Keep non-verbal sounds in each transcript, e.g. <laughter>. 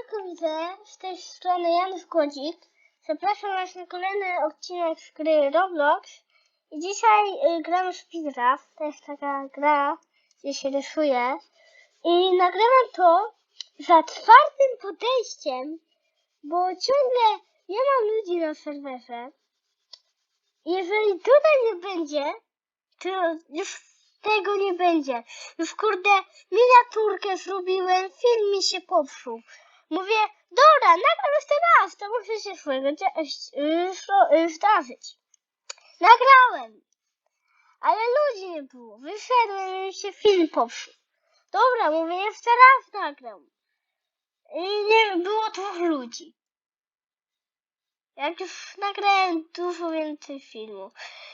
Siemanko widzę, z tej strony Janusz Kłodzik. Zapraszam Was na kolejny odcinek z gry Roblox. I dzisiaj y, gramy w Speedruff. To jest taka gra, gdzie się rysuje. I nagrywam to za czwartym podejściem, bo ciągle nie ma ludzi na serwerze. Jeżeli tutaj nie będzie, to już tego nie będzie. Już kurde, miniaturkę zrobiłem, film mi się popsuł. Mówię, dobra, nagram jeszcze raz, to muszę się dzie- y, y, zdarzyć. Nagrałem, ale ludzi nie było. Wyszedłem i się film popsuł. Dobra, mówię, jeszcze raz nagram. I nie było dwóch ludzi. Jak już nagrałem dużo więcej filmów.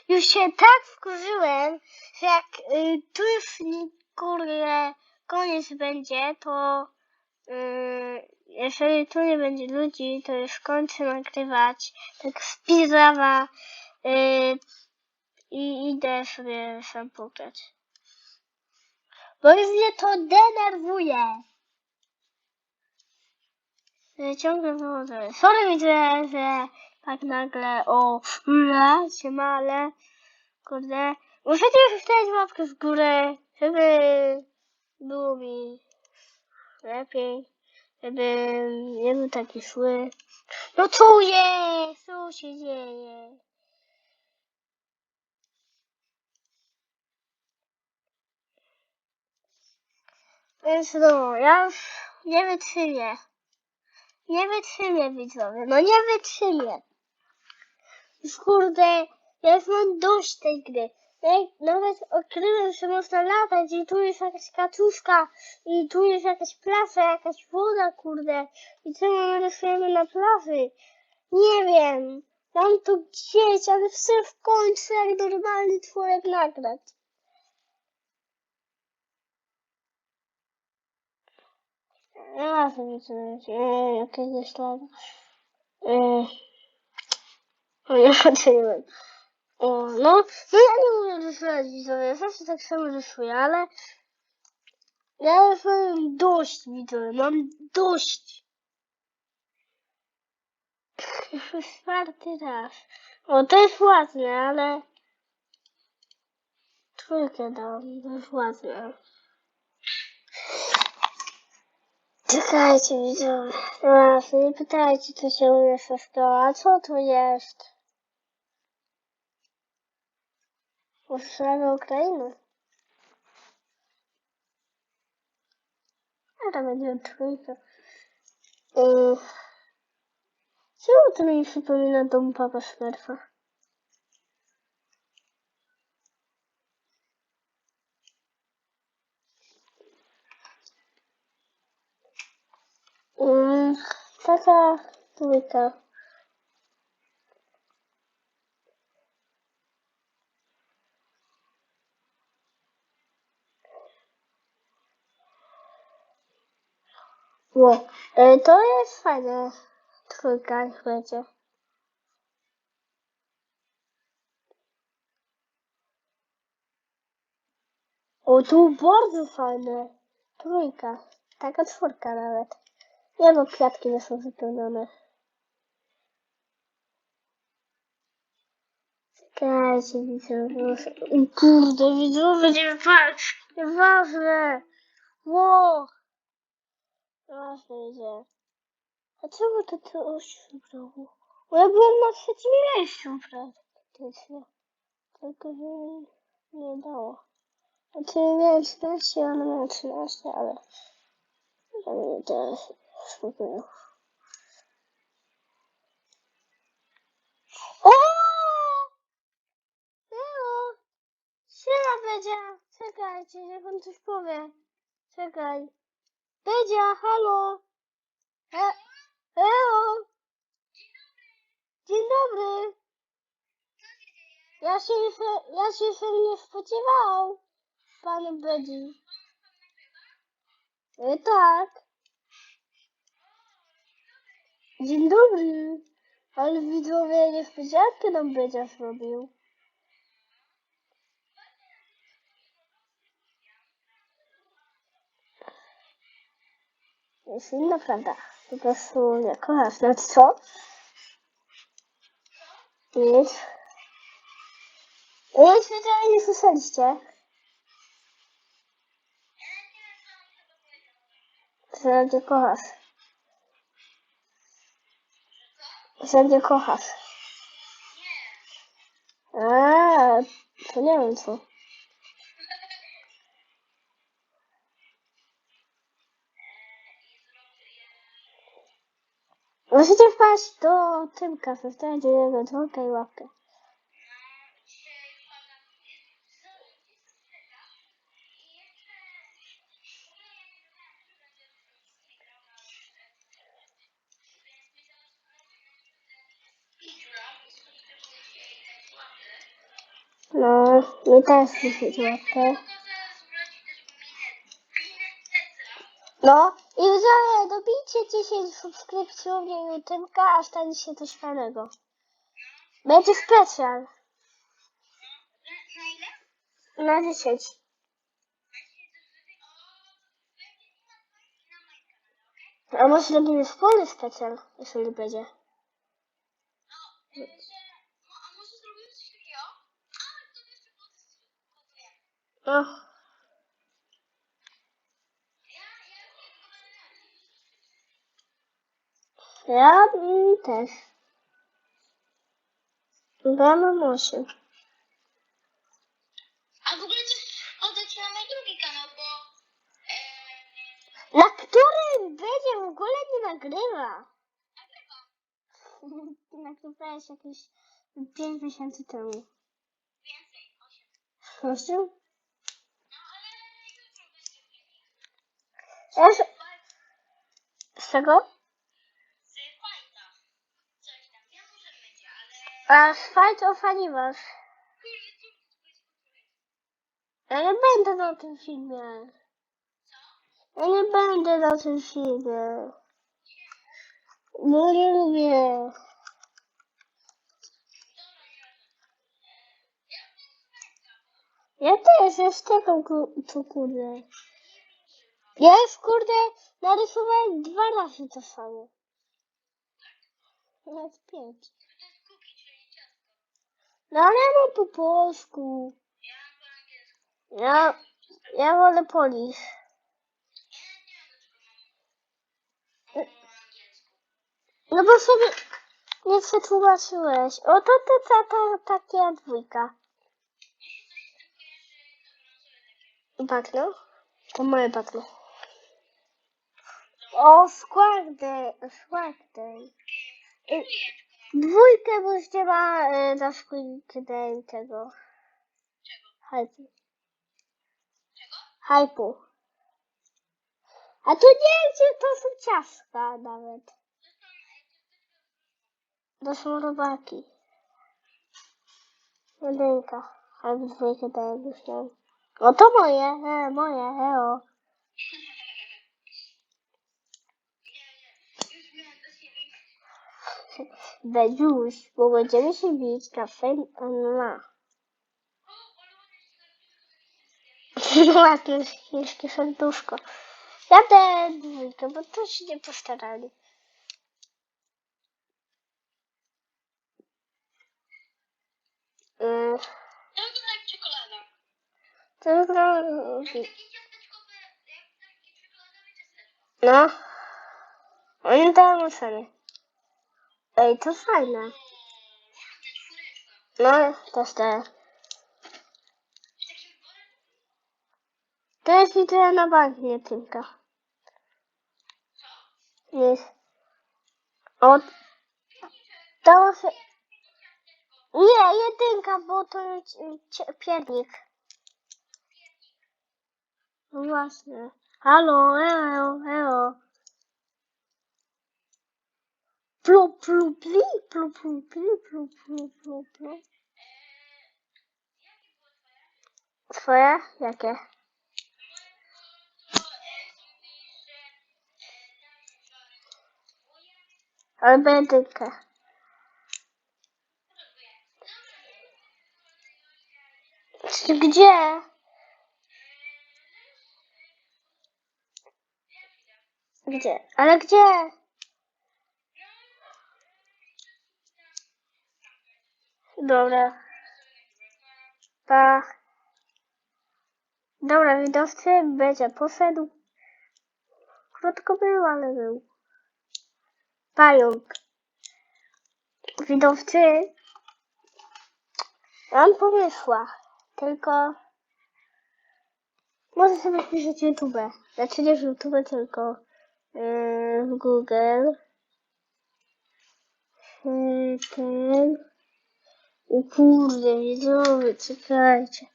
Już się tak wkurzyłem, że jak y, tu już kurde koniec będzie, to jeżeli tu nie będzie ludzi, to już kończę nagrywać tak speedruna y, i idę sobie sam pograć. Bo już mnie to denerwuje. Że ciągle wychodzę. Sorry widzę, że tak nagle o ule się ma, ale kurde. Możecie już wstawić łapkę w górę, żeby było mi lepiej, żeby nie był taki zły. No co? Co się dzieje? Więc no, ja już nie wytrzymię. Nie wytrzymię, widzowie. No nie wytrzymię. Już kurde, ja już mam dość tej gry. Ja nawet odkryłem, że można latać i tu jest jakaś kaczuszka i tu jest jakaś plaża, jakaś woda, kurde. I co my rysujemy na plaży? Nie wiem. Mam to gdzieś, ale chcę w końcu jak normalny człowiek nagrać. Ja sobie coś, e, jakiegoś tam. E, o, <laughs> ja patrzyłem. O, no, no ja nie umiem rysować widzowie, zawsze tak samo rysuję, ale ja już mam dość widzowie, mam dość. <laughs> Czwarty raz. O, to jest ładne, ale trójkę dałam, to jest ładne. Czekajcie widzowie, raz, nie pytajcie co się umieszcza z to, a co to jest? Postrzelamy Ukrainę. A tam będzie trójka. Yy. Czemu to mi przypomina dom Papa Smurfa? Yy, taka trójka. Ło, e, to jest fajne. Trójka niech będzie. O, tu bardzo fajne. Trójka. Taka czwórka nawet. Nie, bo kwiatki nie są wypełnione. Czekajcie, widzowie. Kurde, widzowie, nie patrz. Nieważne. Ło. Nieważne, idzie. A czemu to to się ubrało? Bo ja byłem na trzecim miejscu praktycznie. Tylko, że nie dało. Znaczy miałem 13, ale miałem 13, ale... Że mnie teraz skupiło. O! Leo! Siema, Bedzia! Czekajcie, niech on coś powie. Czekaj. Bedzia, halo! E Leo! Dzień dobry! Ja się, ja się nie spodziewał, panie Bedzi. E, tak. Dzień dobry. Ale widzowie niespodziankę nam Bedzia zrobił. Jest inna prawda. Po prostu nie kochasz. No co? Nic. Nic wiedziałem, nie słyszeliście. Że mnie kochasz. Że mnie kochasz. A, to nie wiem co. Możecie wpaść do Tymka, zostawić jego dzwonka i łapkę. No, mi też słyszeć łapkę. No i widzowie, dobijcie 10 subskrypcji u mnie Tymka, a stanie się coś fajnego. Będzie specjal. Na ile? Na 10. A może zrobimy wspólny specjal, nie będzie. No, e, że, no, a może zrobimy coś takiego? A, to jeszcze podpowiem. No. Ja, ja tylko będę Ja też. Ja mam 8. A w ogóle też oddać na drugi kanał, bo... E, Na którym będzie w ogóle nie nagrywa. nagrywam <laughs> Nagrywałeś jakieś 5 miesięcy temu. więcej, osiem. Osiem? No, ale jutro będzie. Ja z... Z czego? Z fajta. Coś tam, wiem, że będzie, z Fight of Animals. Ja nie będę na tym filmie. Ja nie będę na tym filmie. No nie lubię. Ja też, ja z tego tu kurde. Ja już kurde narysowałem dwa razy to samo. Nawet pięć. To jest cookie, czyli ciastko. No ale ja mam po polsku. Ja. Ja, wolę polis. No bo sobie nie przetłumaczyłeś. O to to ta, ta, taka dwójka. Bagno? To moje bagno. O, Squad Day. Dwójkę, bo już nie ma y, na Squid tego. Czego? Hypu. Czego? Hypu. A tu nie wiem, gdzie to są ciastka nawet. To są e, robaki. Jedynka. Albo dwójkę daję już nie. O to moje, e, moje, eo. Nie, nie. Już miałem do siebie. Bedziuś, bo będziemy się bić kafę na. O, ale ładnie się zapisać. Ładne chińskie serduszko. Ja tę dwójkę, bo to się nie postarali. Yy, To wygląda jak czekolada. to wygląda... Jak takie ciasteczkowe, jak takie czekoladowe ciasteczko. No. Oni dają ocenę. Ej, to fajne. No, też daję. W takim worku. To jest idea na bank, nie tylko. Nic. O, dało się... Nie, jedynka, bo to piernik. No właśnie. Halo, eo, eo. To e, mówi, że e, dam wczoraj. Twoje? Albo jedynkę. Czy Gdzie? Gdzie? Ale gdzie? Dobra. Pa. Dobra, widowcy, będzie poszedł. Krótko był, ale był. Pająk. Widowcy. Mam pomysła. Tylko może sobie wpisać YouTube. Znaczy nie w YouTube, tylko yy, w Google. Yy, ten. O kurde, widzowie, czekajcie.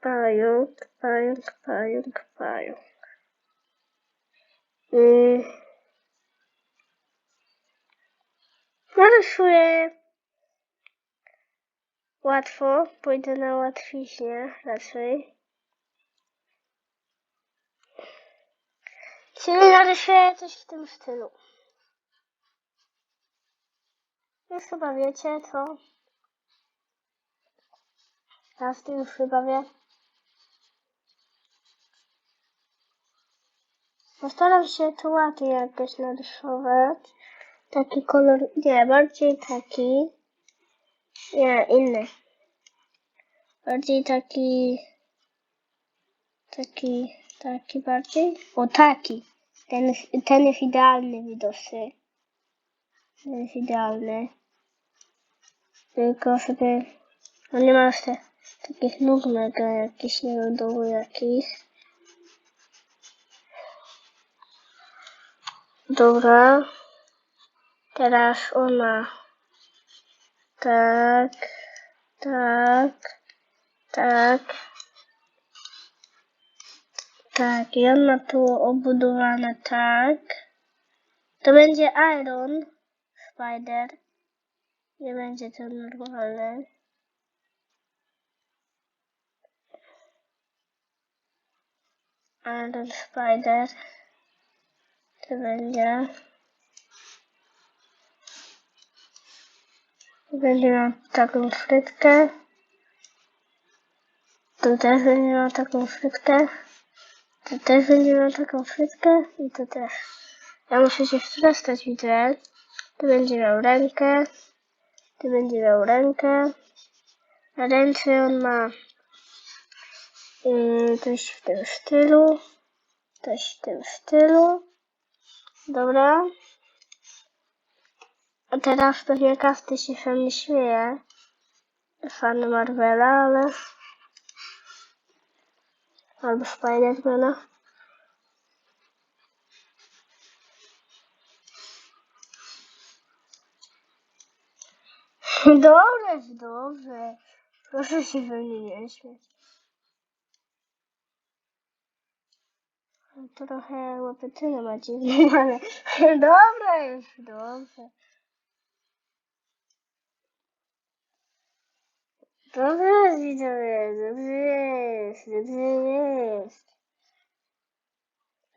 Pająk, pająk, pająk, pająk. Yy. Narysuję łatwo, pójdę na łatwiźnie raczej. Czyli narysuję coś w tym stylu. Już chyba wiecie co. Każdy już chyba wie. Postaram się to ładnie jakoś narysować. Taki kolor, nie, bardziej taki. Nie, inny. Bardziej taki. Taki, taki bardziej. O, taki. Ten, ten jest idealny widoczny. Ten jest idealny. Tylko sobie. No nie ma jeszcze takich nóg mega jakichś, nie wiem, dołu jakichś. Dobra. Teraz ona. Tak. Tak. Tak. Tak, i ona tu obudowana tak. To będzie Iron Spider. Nie będzie to normalne. Iron Spider. To będzie. Będzie miał taką frytkę. Tu też będzie miał taką frytkę. Tu też będzie miał taką frytkę. I tu też. Ja muszę się wstrastać, widzę. Tu będzie miał rękę. Tu będzie miał rękę. Na ręce on ma coś w tym stylu. Coś w tym stylu. Dobra. A teraz pewnie każdy się ze mnie śmieje. Fan Marvela, ale... Albo Spidermana. <laughs> Dobrze, dobrze. Proszę się we mnie nie śmiać. Trochę łapetynę ma dziwną, ale <laughs> dobra już, dobrze. Dobrze widzowie, dobrze jest, dobrze jest.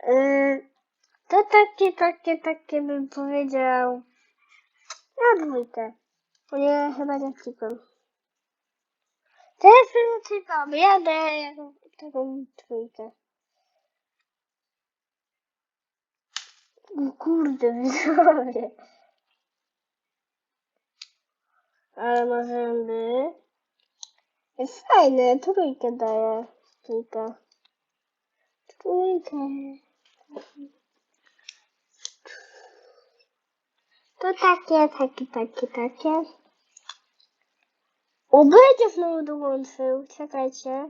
Yy, to takie, takie, takie bym powiedział. Na dwójkę. Nie, chyba nie wcipam. Teraz bym wcipam, jadę jaką- taką trójkę. Kurde, widzowie. Ale ma zęby. Jest fajne, trójkę daje. Trójkę. Trójkę. To takie, takie, takie, takie. O, będzie znowu dołączył. Czekajcie.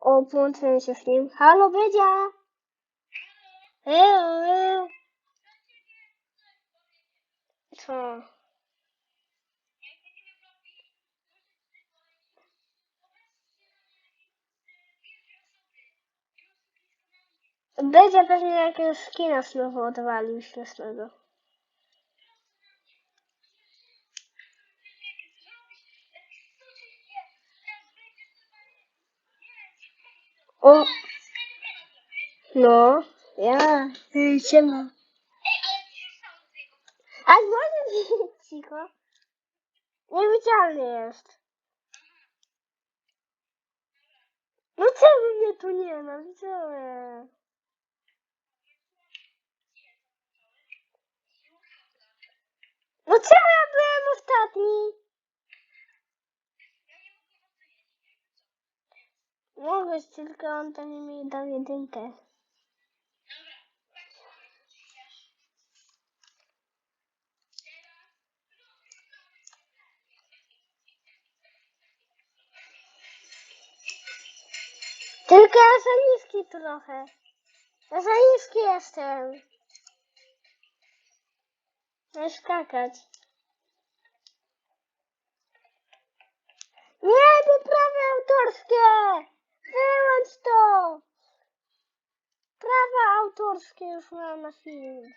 O, połączyłem się z nim. Halo, Bydzia! Co? Będzie pewnie jakiegoś skina znowu odwalił śmiesznego. O! No, ja, y, siema. Ej, ale przecież sam tego. A może <laughs> cicho? Niewidzialny jest. No co wy mnie tu nie ma, widzowie? No co ja byłem ostatni? Mogę tylko on to nie mi dał jedynkę. Tylko ja za niski trochę. Ja za niski jestem. Chcę skakać. Nie, to prawa autorskie! Wyłącz to! Prawa autorskie już mam na film.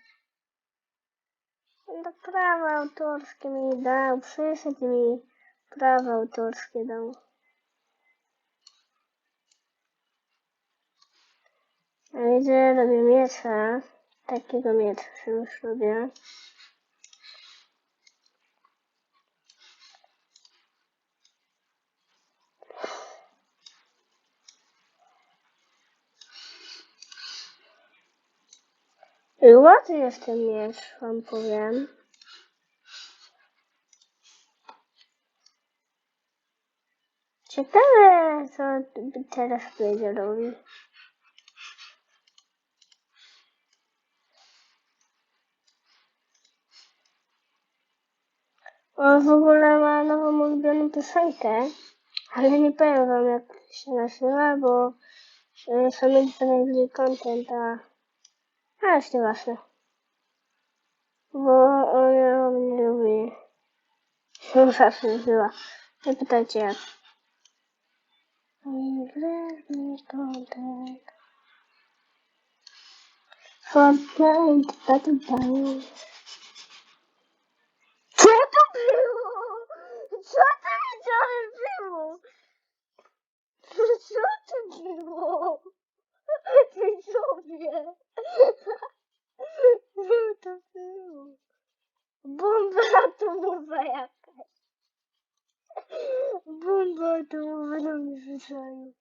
No prawa autorskie mi dał, przyszedł mi prawa autorskie dał. Ja widzę, robię miecza. Takiego miecza już robię. I ładny jest ten miecz, wam powiem. Ciekawe, co teraz będzie robić. On w ogóle ma nową ulubioną piosenkę, ale nie powiem wam jak się nazywa, bo e, sami znaleźli content, a... A jest nieważne. Bo on ją nie lubi. Się zawsze nazywa. Nie pytajcie jak. Content. Fortnite, Battle Ball. Co to było? Co to widziałem było? Co to było? Widzowie. Co to było? Bomba atomowa jakaś. Bomba atomowa na mnie rzucają.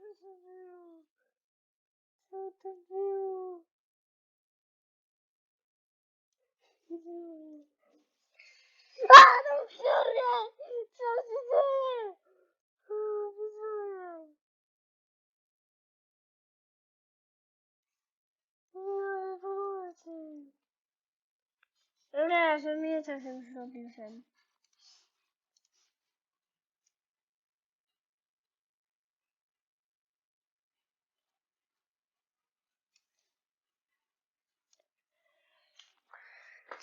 To było? Co to było? A, no wczoraj! Co się dzieje? O, widzowie. Nie, pomocy. Nie, że mnie czasem zrobił sen.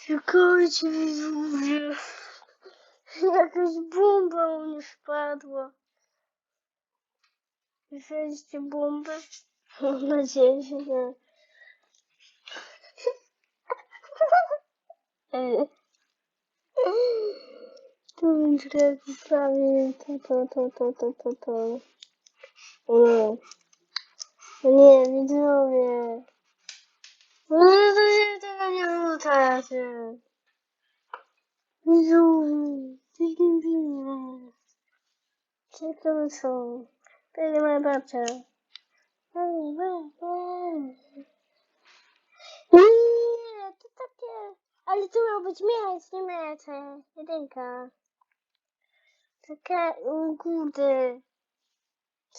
Czekajcie, widzowie. Jakaś bomba u mnie spadła. Widzieliście bombę? Mam nadzieję, że nie. Tu będzie jak prawie to, to, to, to, to, to, to. O nie. O nie, widzowie. No to się nie rzucacie. Widzowie, ty nie widzę. Co to są? Jest moja babcia. Nie, to takie... Ale to miał być miecz, nie mecze. Jedynka. Takie... O.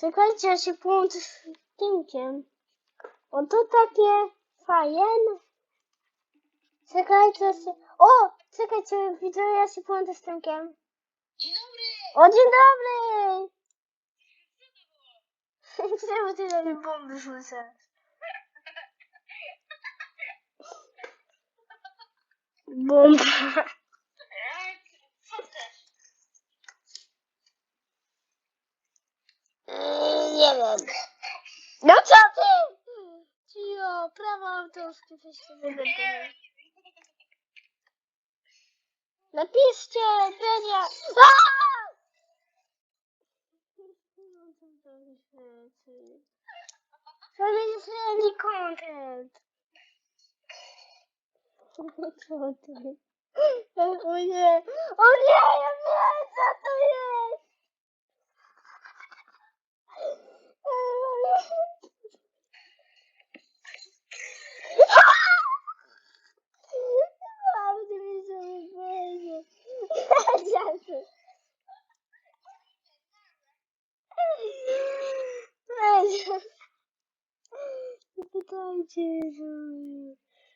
Czekajcie, ja się połączę z Timkiem. O, to takie fajne. Czekajcie, ja się... O! Czekajcie, widzę, ja się połączę z Timkiem. Dzień dobry! O, dzień dobry! Czemu ty na mnie bomby rzucasz? Bomba. Nie wiem. No co ty? Cio, prawo autorskie coś tu wygaduje. Napiszcie, Benia. Friendly content. <laughs> O nie, o nie, ja wiem co to jest. Prawda mi się wydaje. Dziękuję.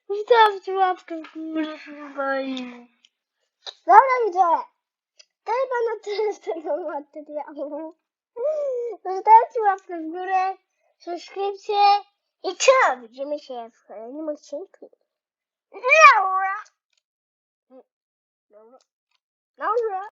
Zostawcie łapkę w górę chyba i... Dobra widzowie. To chyba na tyle z tego materiału. Zostawcie łapkę w górę, subskrypcję i co? Widzimy się w kolejnym odcinku. Dobra. Dobra. Dobra.